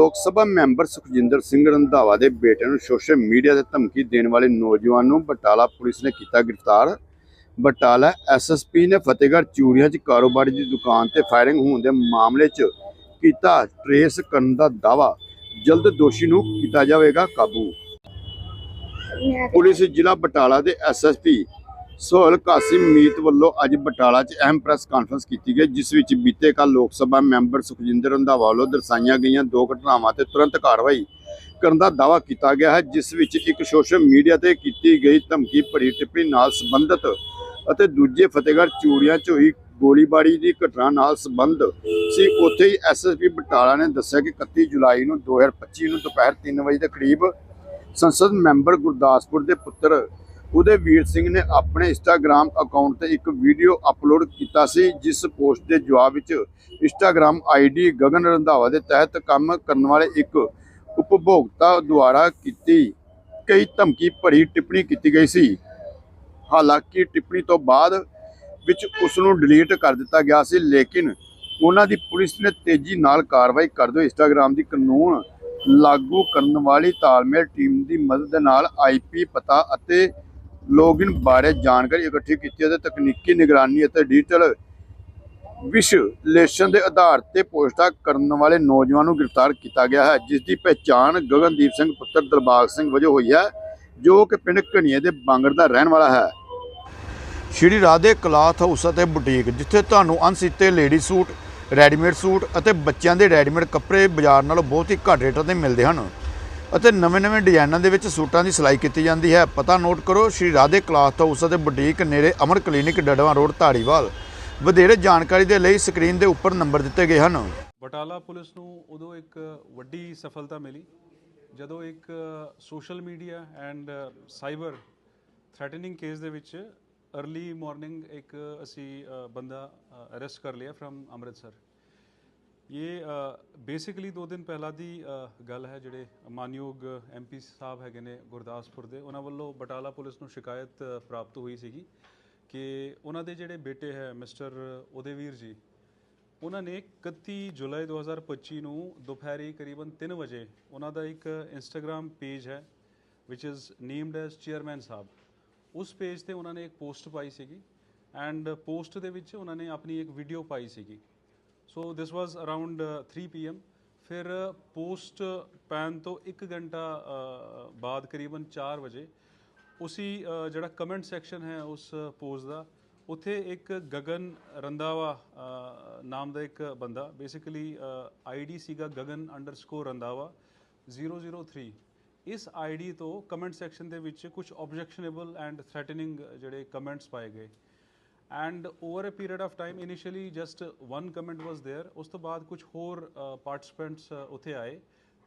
ਲੋਕ ਸਭਾ ਮੈਂਬਰ ਸੁਖਜਿੰਦਰ ਸਿੰਘ ਰੰਧਾਵਾ ਦੇ ਬੇਟੇ ਨੂੰ ਸੋਸ਼ਲ ਮੀਡੀਆ ਤੇ ਧਮਕੀ ਦੇਣ ਵਾਲੇ ਨੌਜਵਾਨ ਨੂੰ ਬਟਾਲਾ ਪੁਲਿਸ ਨੇ ਕੀਤਾ ਗ੍ਰਿਫਤਾਰ। ਬਟਾਲਾ ਐਸਐਸਪੀ ਨੇ ਫਤਿਹਗੜ੍ਹ ਚੂੜੀਆਂ 'ਚ ਕਾਰੋਬਾਰੀ ਦੀ ਦੁਕਾਨ ਤੇ ਫਾਇਰਿੰਗ ਹੋਣ ਦੇ ਮਾਮਲੇ 'ਚ ਕੀਤਾ ਟਰੇਸ ਕਰਨ ਦਾ ਦਾਵਾ ਜਲਦ ਦੋਸ਼ੀ ਨੂੰ ਕੀਤਾ ਜਾਵੇਗਾ ਕਾਬੂ। ਪੁਲਿਸ ਜ਼ਿਲ੍ਹਾ ਬਟਾਲਾ ਦੇ ਐਸਐਸਪੀ ਸੋਹਲ ਕਾਸਿਮ ਮੀਤ ਵੱਲੋਂ ਅੱਜ ਬਟਾਲਾ 'ਚ ਅਹਿਮ ਪ੍ਰੈਸ ਕਾਨਫਰੰਸ ਕੀਤੀ ਗਈ, ਜਿਸ ਵਿੱਚ ਬੀਤੇ ਕੱਲ ਲੋਕ ਸਭਾ ਮੈਂਬਰ ਸੁਖਜਿੰਦਰ ਰੰਧਾਵਾ ਵੱਲੋਂ ਦਰਸਾਈਆਂ ਗਈਆਂ ਦੋ ਘਟਨਾਵਾਂ ਤੇ ਤੁਰੰਤ ਕਾਰਵਾਈ ਕਰਨ ਦਾ ਦਾਅਵਾ ਕੀਤਾ ਗਿਆ ਹੈ, ਜਿਸ ਵਿੱਚ ਇੱਕ ਸੋਸ਼ਲ ਮੀਡੀਆ ਤੇ ਕੀਤੀ ਗਈ ਧਮਕੀ, ਭਰੀ ਟਿੱਪਣੀ ਨਾਲ ਸੰਬੰਧਿਤ ਅਤੇ ਦੂਜੇ ਫਤਿਹਗੜ੍ਹ ਚੂੜੀਆਂ 'ਚ ਹੋਈ ਗੋਲੀਬਾਰੀ ਦੀ ਘਟਨਾ ਨਾਲ ਸੰਬੰਧ ਸੀ। ਉੱਥੇ ਹੀ ਐਸਐਸਪੀ ਬਟਾਲਾ ਨੇ ਦੱਸਿਆ ਕਿ 31 ਜੁਲਾਈ ਨੂੰ 2025 ਨੂੰ ਦੁਪਹਿਰ 3 ਵਜੇ ਦੇ ਕਰੀਬ ਸੰਸਦ ਮੈਂਬਰ ਗੁਰਦਾਸਪੁਰ ਦੇ ਪੁੱਤਰ ਉਹਦੇ ਵੀਰ ਸਿੰਘ ਨੇ ਆਪਣੇ ਇੰਸਟਾਗ੍ਰam ਅਕਾਊਂਟ ਤੇ ਇੱਕ ਵੀਡੀਓ ਅਪਲੋਡ ਕੀਤਾ ਸੀ, ਜਿਸ ਪੋਸਟ ਦੇ ਜਵਾਬ ਵਿੱਚ ਇੰਸਟਾਗ੍ਰam ਆਈਡੀ ਗਗਨ ਰੰਧਾਵਾ ਦੇ ਤਹਿਤ ਕੰਮ ਕਰਨ ਵਾਲੇ ਇੱਕ ਉਪਭੋਗਤਾ ਦੁਆਰਾ ਕੀਤੀ ਕਈ ਧਮਕੀ ਭਰੀ ਟਿੱਪਣੀ ਕੀਤੀ ਗਈ ਸੀ। ਹਾਲਾਂਕਿ ਟਿੱਪਣੀ ਤੋਂ ਬਾਅਦ ਵਿੱਚ ਉਸ ਨੂੰ ਡਿਲੀਟ ਕਰ ਦਿੱਤਾ ਗਿਆ ਸੀ, ਲੇਕਿਨ ਉਹਨਾਂ ਦੀ ਪੁਲਿਸ ਨੇ ਤੇਜ਼ੀ ਨਾਲ ਕਾਰਵਾਈ ਕਰਦੇ ਹੋਏ ਇੰਸਟਾਗ੍ਰam ਦੀ ਕਾਨੂੰਨ ਲਾਗੂ ਕਰਨ ਵਾਲੀ ਤਾਲਮੇਲ ਟੀਮ ਦੀ ਮਦਦ ਦੇ ਨਾਲ ਆਈਪੀ ਪਤਾ ਅਤੇ ਲੌਗਇਨ ਬਾਰੇ ਜਾਣਕਾਰੀ ਇਕੱਠੀ ਕੀਤੀ ਅਤੇ ਤਕਨੀਕੀ ਨਿਗਰਾਨੀ ਅਤੇ ਡਿਜੀਟਲ ਵਿਸ਼ਲੇਸ਼ਣ ਦੇ ਆਧਾਰ ਤੇ ਪੋਸਟਾਂ ਕਰਨ ਵਾਲੇ ਨੌਜਵਾਨ ਨੂੰ ਗ੍ਰਿਫਤਾਰ ਕੀਤਾ ਗਿਆ ਹੈ, ਜਿਸ ਦੀ ਪਹਿਚਾਣ ਗਗਨਦੀਪ ਸਿੰਘ ਪੁੱਤਰ ਦਿਲਬਾਗ ਸਿੰਘ ਵਜੋਂ ਹੋਈ ਹੈ, ਜੋ ਕਿ ਪਿੰਡ ਘਣੀਏ ਦੇ ਬਾਂਗੜ ਦਾ ਰਹਿਣ ਵਾਲਾ ਹੈ। ਸ਼੍ਰੀ ਰਾਧੇ ਕਲਾਥ ਹਾਊਸ ਅਤੇ ਬੁਟੀਕ, ਜਿੱਥੇ ਤੁਹਾਨੂੰ ਅਣਸੀਤੇ ਲੇਡੀ ਸੂਟ, ਰੈਡੀਮੇਡ ਸੂਟ ਅਤੇ ਬੱਚਿਆਂ ਦੇ ਰੈਡੀਮੇਡ ਕੱਪੜੇ ਬਾਜ਼ਾਰ ਨਾਲੋਂ ਬਹੁਤ ਹੀ ਘੱਟ ਰੇਟਾਂ ਤੇ ਮਿਲਦੇ ਹਨ। ਅਤੇ ਨਵੇਂ-ਨਵੇਂ ਡਿਜ਼ਾਈਨਾਂ ਦੇ ਵਿੱਚ ਸੂਟਾਂ ਦੀ ਸਿਲਾਈ ਕੀਤੀ ਜਾਂਦੀ ਹੈ। ਪਤਾ ਨੋਟ ਕਰੋ, ਸ਼੍ਰੀ ਰਾਧੇ ਕਲਾਥ ਹਾਊਸ ਅਤੇ ਬੁਟੀਕ ਨੇੜੇ ਅਮਰ ਕਲੀਨਿਕ ਡੜਵਾ ਰੋਡ, ਧਾਰੀਵਾਲ। ਵਧੇਰੇ ਜਾਣਕਾਰੀ ਦੇ ਲਈ ਸਕਰੀਨ ਦੇ ਉੱਪਰ ਨੰਬਰ ਦਿੱਤੇ ਗਏ ਹਨ। ਬਟਾਲਾ ਪੁਲਿਸ ਨੂੰ ਉਦੋਂ ਇੱਕ ਵੱਡੀ ਸਫਲਤਾ ਮਿਲੀ, ਜਦੋਂ ਇੱਕ social media and cyber threatening case ਦੇ ਵਿੱਚ अर्ਲੀ ਮਾਰਨਿੰਗ ਇੱਕ ਅਸੀਂ ਬੰਦਾ ਅਰੈਸਟ ਕਰ ਲਿਆ ਫਰਮ ਅੰਮ੍ਰਿਤਸਰ। ਇਹ ਬੇਸਿਕਲੀ ਦੋ ਦਿਨ ਪਹਿਲਾਂ ਦੀ ਗੱਲ ਹੈ ਜਿਹੜੇ ਮਾਨਯੋਗ ਐਮਪੀ ਸਾਹਿਬ ਹੈਗੇ ਨੇ ਗੁਰਦਾਸਪੁਰ ਦੇ, ਉਹਨਾਂ ਵੱਲੋਂ ਬਟਾਲਾ ਪੁਲਿਸ ਨੂੰ ਸ਼ਿਕਾਇਤ ਪ੍ਰਾਪਤ ਹੋਈ ਸੀਗੀ ਕਿ ਉਹਨਾਂ ਦੇ ਜਿਹੜੇ ਬੇਟੇ ਹੈ ਮਿਸਟਰ ਉਦੇਵੀਰ ਜੀ, ਉਹਨਾਂ ਨੇ 31 ਜੁਲਾਈ 2025 ਨੂੰ ਦੁਪਹਿਰੇ ਕਰੀਬਨ 3 ਵਜੇ ਉਹਨਾਂ ਦਾ ਇੱਕ ਇੰਸਟਾਗ੍ਰam ਪੇਜ ਹੈ, which is named as chairman Sahib. ਉਸ ਪੇਜ ਤੇ ਉਹਨਾਂ ਨੇ ਇੱਕ ਪੋਸਟ ਪਾਈ ਸੀਗੀ ਐਂਡ ਪੋਸਟ ਦੇ ਵਿੱਚ ਉਹਨਾਂ ਨੇ ਆਪਣੀ ਇੱਕ ਵੀਡੀਓ ਪਾਈ ਸੀਗੀ। So this was around 3 PM ਫਿਰ ਪੋਸਟ ਪੈਨ ਤੋਂ 1 ਘੰਟਾ ਬਾਅਦ ਕਰੀਬਨ 4 ਵਜੇ ਉਸੀ ਜਿਹੜਾ ਕਮੈਂਟ ਸੈਕਸ਼ਨ ਹੈ ਉਸ ਪੋਸਟ ਦਾ ਉੱਥੇ ਇੱਕ ਗਗਨ ਰੰਦਾਵਾ ਨਾਮ ਦਾ ਇੱਕ ਬੰਦਾ ਬੇਸਿਕਲੀ ਆਈਡੀ ਸੀਗਾ ਗਗਨ ਰੰਦਾਵਾ 003 ਇਸ ਆਈਡੀ ਤੋਂ ਕਮੈਂਟ ਸੈਕਸ਼ਨ ਦੇ ਵਿੱਚ ਕੁਝ ਆਬਜੈਕਸ਼ਨੇਬਲ ਐਂਡ ਥ੍ਰੈਟਨਿੰਗ ਜਿਹੜੇ ਕਮੈਂਟਸ ਪਾਏ ਗਏ and over a period of time initially just one comment was there उस तो बाद कुछ होर पार्टिसपेंट्स उत्थे आए।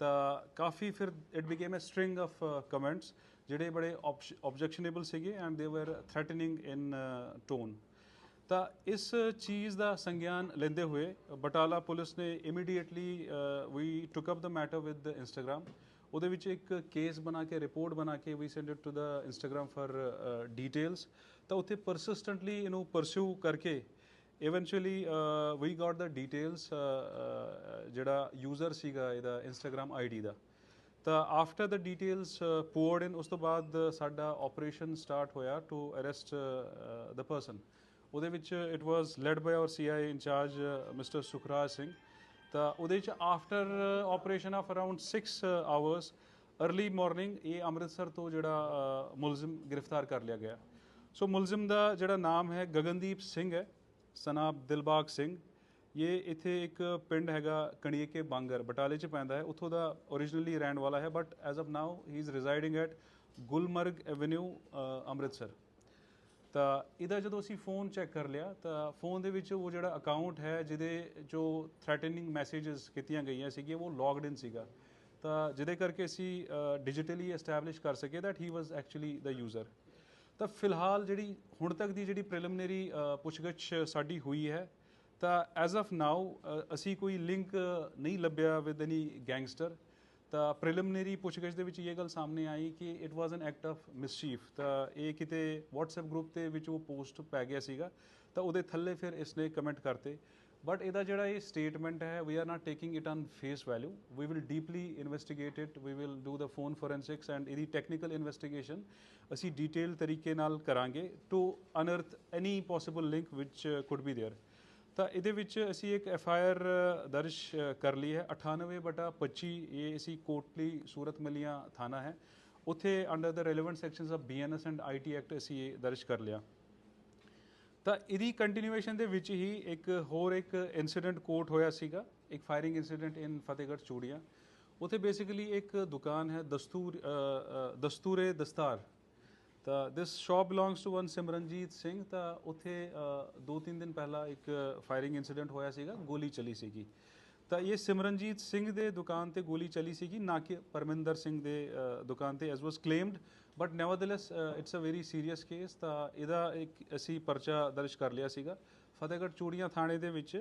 तो काफ़ी फिर it became a string of comments जोड़े बड़े ऑब्जेक्शनेबल से and they were थ्रैटनिंग in tone तो इस चीज़ का संज्ञान लेंदे हुए बटाला पुलिस ने immediately we took up the matter with Instagram वो एक केस बना के रिपोर्ट बना के we send it to the Instagram for details ਤਾਂ ਉੱਥੇ ਪਰਸਿਸਟੈਂਟਲੀ ਇਹਨੂੰ ਪਰਸਿਊ ਕਰਕੇ eventually we got the details ਜਿਹੜਾ ਯੂਜ਼ਰ ਸੀਗਾ ਇਹਦਾ ਇੰਸਟਾਗ੍ਰam ਆਈਡੀ ਦਾ। ਤਾਂ ਆਫਟਰ ਦ ਡੀਟੇਲਸ ਪੋਰਡ ਇਨ ਉਸ ਤੋਂ ਬਾਅਦ ਸਾਡਾ ਆਪਰੇਸ਼ਨ ਸਟਾਰਟ ਹੋਇਆ ਟੂ ਅਰੈਸਟ ਦ ਪਰਸਨ ਉਹਦੇ ਵਿੱਚ it was led by our CI incharge mister Sukhraj Singh ਤਾਂ ਉਹਦੇ ਵਿੱਚ after operation of around 6 hours early morning ਇਹ ਅੰਮ੍ਰਿਤਸਰ ਤੋਂ ਜਿਹੜਾ ਮੁਲਜ਼ਮ ਗ੍ਰਿਫਤਾਰ ਕਰ ਲਿਆ ਗਿਆ। ਸੋ ਮੁਲਜ਼ਮ ਦਾ ਜਿਹੜਾ ਨਾਮ ਹੈ ਗਗਨਦੀਪ ਸਿੰਘ ਹੈ, ਸਨਾਬ ਦਿਲਬਾਗ ਸਿੰਘ। ਇਹ ਇੱਥੇ ਇੱਕ ਪਿੰਡ ਹੈਗਾ ਕਣੀਏਕੇ ਬਾਂਗਰ, ਬਟਾਲੇ ਚ ਪੈਂਦਾ ਹੈ। ਉੱਥੋਂ ਦਾ originally ਰਹਿਣ ਵਾਲਾ ਹੈ but as of now he is residing at Gulmarg avenue Amritsar. ਤਾਂ ਇਹਦਾ ਜਦੋਂ ਅਸੀਂ ਫੋਨ ਚੈੱਕ ਕਰ ਲਿਆ, ਤਾਂ ਫੋਨ ਦੇ ਵਿੱਚ ਉਹ ਜਿਹੜਾ ਅਕਾਊਂਟ ਹੈ, ਜਿਹਦੇ ਜੋ ਥ੍ਰੈਟਨਿੰਗ ਮੈਸੇजेस ਕੀਤੀਆਂ ਗਈਆਂ ਸੀਗੀਆਂ, ਉਹ ਲੌਗਡ ਇਨ ਸੀਗਾ। ਤਾਂ ਜਿਹਦੇ ਕਰਕੇ ਅਸੀਂ ਡਿਜੀਟਲੀ ਐਸਟੈਬਲਿਸ਼ ਕਰ ਸਕੇ that he was actually the user ਤਾਂ ਫਿਲਹਾਲ ਜਿਹੜੀ ਹੁਣ ਤੱਕ ਦੀ ਜਿਹੜੀ ਪ੍ਰੀਲਿਮਿਨਰੀ ਪੁੱਛਗਿੱਛ ਸਾਡੀ ਹੋਈ ਹੈ, ਤਾਂ ਐਜ਼ ਆਫ ਨਾਓ ਅਸੀਂ ਕੋਈ ਲਿੰਕ ਨਹੀਂ ਲੱਭਿਆ ਵਿਦ ਐਨੀ ਗੈਂਗਸਟਰ ਤਾਂ ਪ੍ਰੀਲਿਮਿਨਰੀ ਪੁੱਛਗਿੱਛ ਦੇ ਵਿੱਚ ਇਹ ਗੱਲ ਸਾਹਮਣੇ ਆਈ ਕਿ it was an act of mischief ਤਾਂ ਇਹ ਕਿਤੇ WhatsApp ਗਰੁੱਪ ਦੇ ਵਿੱਚ ਉਹ ਪੋਸਟ ਪੈ ਗਿਆ ਸੀਗਾ, ਤਾਂ ਉਹਦੇ ਥੱਲੇ ਫਿਰ ਇਸਨੇ ਕਮੈਂਟ ਕਰਤੇ। ਬਟ ਇਹਦਾ ਜਿਹੜਾ ਇਹ ਸਟੇਟਮੈਂਟ ਹੈ we are not taking it on face value we will deeply investigate it we will do the phone forensics and ਇਹਦੀ ਟੈਕਨੀਕਲ ਇਨਵੈਸਟੀਗੇਸ਼ਨ ਅਸੀਂ ਡੀਟੇਲ ਤਰੀਕੇ ਨਾਲ ਕਰਾਂਗੇ to unearth any possible link which could be there ਤਾਂ ਇਹਦੇ ਵਿੱਚ ਅਸੀਂ ਇੱਕ ਐਫ ਆਈ ਆਰ ਦਰਜ ਅ, ਕਰ ਲਈ ਹੈ 98 ਬਟਾ 25 ਇਹ ਅਸੀਂ ਕੋਟਲੀ ਸੂਰਤ ਮਲੀਆਂ ਥਾਣਾ ਹੈ ਉੱਥੇ under the relevant sections of BNS and IT act ਅਸੀਂ ਇਹ ਦਰਜ ਕਰ ਲਿਆ ਤਾਂ ਇਹਦੀ ਕੰਟੀਨਿਊਏਸ਼ਨ ਦੇ ਵਿੱਚ ਹੀ ਇੱਕ ਹੋਰ ਇੱਕ ਇਨਸੀਡੈਂਟ ਕੋਟ ਹੋਇਆ ਸੀਗਾ ਇੱਕ ਫਾਇਰਿੰਗ ਇਨਸੀਡੈਂਟ ਇਨ ਫਤਿਹਗੜ੍ਹ ਚੂੜੀਆਂ। ਉੱਥੇ ਬੇਸਿਕਲੀ ਇੱਕ ਦੁਕਾਨ ਹੈ ਦਸਤੂਰ ਦਸਤੂਰੇ ਦਸਤਾਰ। ਤਾਂ this shop belongs to one Simranjeet Singh ਤਾਂ ਉੱਥੇ ਅ, ਦੋ ਤਿੰਨ ਦਿਨ ਪਹਿਲਾਂ ਇੱਕ ਫਾਇਰਿੰਗ ਇਨਸੀਡੈਂਟ ਹੋਇਆ ਸੀਗਾ ਗੋਲੀ ਚਲੀ ਸੀਗੀ। ਤਾਂ ਇਹ ਸਿਮਰਨਜੀਤ ਸਿੰਘ ਦੇ ਦੁਕਾਨ ਤੇ ਗੋਲੀ ਚਲੀ ਸੀਗੀ ਨਾ ਕਿ ਪਰਮਿੰਦਰ ਸਿੰਘ ਦੇ ਦੁਕਾਨ ਤੇ as was claimed but nevertheless it's uh very serious case ਤਾਂ ਇਹਦਾ ਇੱਕ ਅਸੀਂ ਪਰਚਾ ਦਰਜ ਕਰ ਲਿਆ ਸੀਗਾ। ਫਤਿਹਗੜ੍ਹ ਚੂੜੀਆਂ ਥਾਣੇ ਦੇ ਵਿੱਚ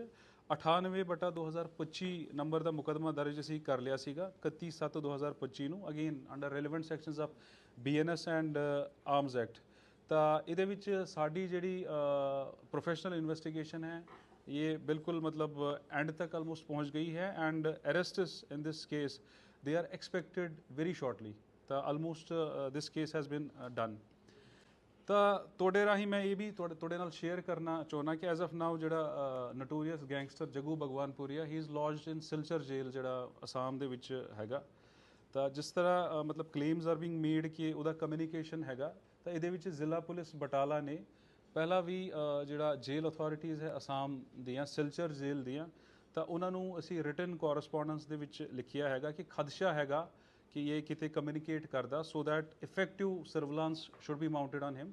98 ਬਟਾ 2025 ਨੰਬਰ ਦਾ ਮੁਕਦਮਾ ਦਰਜ ਅਸੀਂ ਕਰ ਲਿਆ ਸੀਗਾ 31 7 2025 ਨੂੰ again under relevant sections of BNS and arms act ਤਾਂ ਇਹਦੇ ਵਿੱਚ ਸਾਡੀ ਜਿਹੜੀ uh, ਪ੍ਰੋਫੈਸ਼ਨਲ ਇਨਵੈਸਟੀਗੇਸ਼ਨ ਹੈ, ਇਹ ਬਿਲਕੁਲ ਮਤਲਬ ਐਂਡ ਤੱਕ ਆਲਮੋਸਟ ਪਹੁੰਚ ਗਈ ਹੈ and arrests in this case they are expected very shortly ਤਾਂ almost this case has been done ਤਾਂ ਤੁਹਾਡੇ ਰਾਹੀਂ ਮੈਂ ਇਹ ਵੀ ਤੁਹਾਡੇ ਤੁਹਾਡੇ ਨਾਲ ਸ਼ੇਅਰ ਕਰਨਾ ਚਾਹੁੰਦਾ ਕਿ ਐਜ਼ ਆਫ ਨਾਓ ਜਿਹੜਾ notorious gangster Jaggu Bhagwanpuria he is lodged in Silchar ਜੇਲ੍ਹ ਜਿਹੜਾ ਅਸਾਮ ਦੇ ਵਿੱਚ ਹੈਗਾ। ਤਾਂ ਜਿਸ ਤਰ੍ਹਾਂ uh, ਮਤਲਬ ਕਲੇਮਸ ਆਰ ਬੀਇੰਗ ਮੇਡ ਕਿ ਉਹਦਾ ਕਮਿਊਨੀਕੇਸ਼ਨ ਹੈਗਾ, ਤਾਂ ਇਹਦੇ ਵਿੱਚ ਜ਼ਿਲ੍ਹਾ ਪੁਲਿਸ ਬਟਾਲਾ ਨੇ ਪਹਿਲਾਂ ਵੀ uh, ਜਿਹੜਾ ਜੇਲ ਅਥਾਰਟੀਆਂ ਹੈ ਅਸਾਮ ਦੀਆਂ ਸਿਲਚਰ ਜੇਲ ਦੀਆਂ, ਤਾਂ ਉਹਨਾਂ ਨੂੰ ਅਸੀਂ ਰਿਟਨ ਕੋਰਸਪੋਂਡੈਂਸ ਦੇ ਵਿੱਚ ਲਿਖਿਆ ਹੈਗਾ ਕਿ ਖਦਸ਼ਾ ਹੈਗਾ ਕਿ ਇਹ ਕਿਤੇ ਕਮਿਊਨੀਕੇਟ ਕਰਦਾ so that effective surveillance should be mounted on him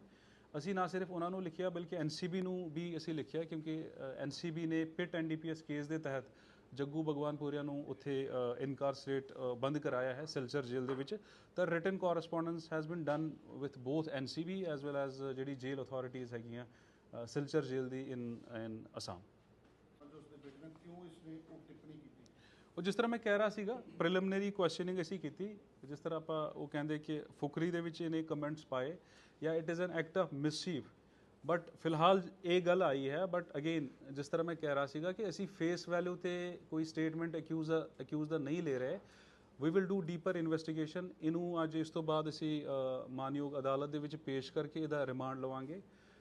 ਅਸੀਂ ਨਾ ਸਿਰਫ ਉਹਨਾਂ ਨੂੰ ਲਿਖਿਆ, ਬਲਕਿ ਐਨਸੀਬੀ ਨੂੰ ਵੀ ਅਸੀਂ ਲਿਖਿਆ, ਕਿਉਂਕਿ ਐਨਸੀਬੀ ਨੇ ਪਿਟ ਐਨਡੀਪੀਐਸ ਕੇਸ ਦੇ ਤਹਿਤ ਜੱਗੂ ਭਗਵਾਨਪੁਰੀਆ ਨੂੰ ਉੱਥੇ ਇਨਕਾਰਸਰੇਟ ਬੰਦ ਕਰਾਇਆ ਹੈ, ਸਿਲਚਰ ਜੇਲ੍ਹ ਦੇ ਵਿੱਚ। ਤਾਂ written correspondence has been done with both NCB as well as ਜਿਹੜੀ ਜੇਲ੍ਹ ਅਥਾਰਟੀਆਂ ਹੈਗੀਆਂ ਸਿਲਚਰ ਜੇਲ੍ਹ ਦੀ ਇਨ ਇਨ ਅਸਾਮ ਉਹ ਉਹ ਜਿਸ ਤਰ੍ਹਾਂ ਮੈਂ ਕਹਿ ਰਿਹਾ ਸੀਗਾ ਪ੍ਰੀਲਿਮਿਨਰੀ ਕੁਐਸਚਨਿੰਗ ਅਸੀਂ ਕੀਤੀ, ਜਿਸ ਤਰ੍ਹਾਂ ਆਪਾਂ ਉਹ ਕਹਿੰਦੇ ਕਿ ਫੁਕਰੀ ਦੇ ਵਿੱਚ ਇਹਨੇ ਕਮੈਂਟਸ ਪਾਏ, ਜਾਂ it is an act of mischief but ਫਿਲਹਾਲ ਇਹ ਗੱਲ ਆਈ ਹੈ ਬਟ ਅਗੇਨ ਜਿਸ ਤਰ੍ਹਾਂ ਮੈਂ ਕਹਿ ਰਿਹਾ ਸੀਗਾ ਕਿ ਅਸੀਂ ਫੇਸ ਵੈਲਿਊ ਤੇ ਕੋਈ ਸਟੇਟਮੈਂਟ ਅਕਿਊਜ਼ ਅਕਿਊਜ਼ ਦਾ ਨਹੀਂ ਲੈ ਰਹੇ we will do deeper investigation ਇਹਨੂੰ ਅੱਜ ਇਸ ਤੋਂ ਬਾਅਦ ਅਸੀਂ ਮਾਨਯੋਗ ਅਦਾਲਤ ਦੇ ਵਿੱਚ ਪੇਸ਼ ਕਰਕੇ ਇਹਦਾ ਰਿਮਾਂਡ ਲਵਾਂਗੇ।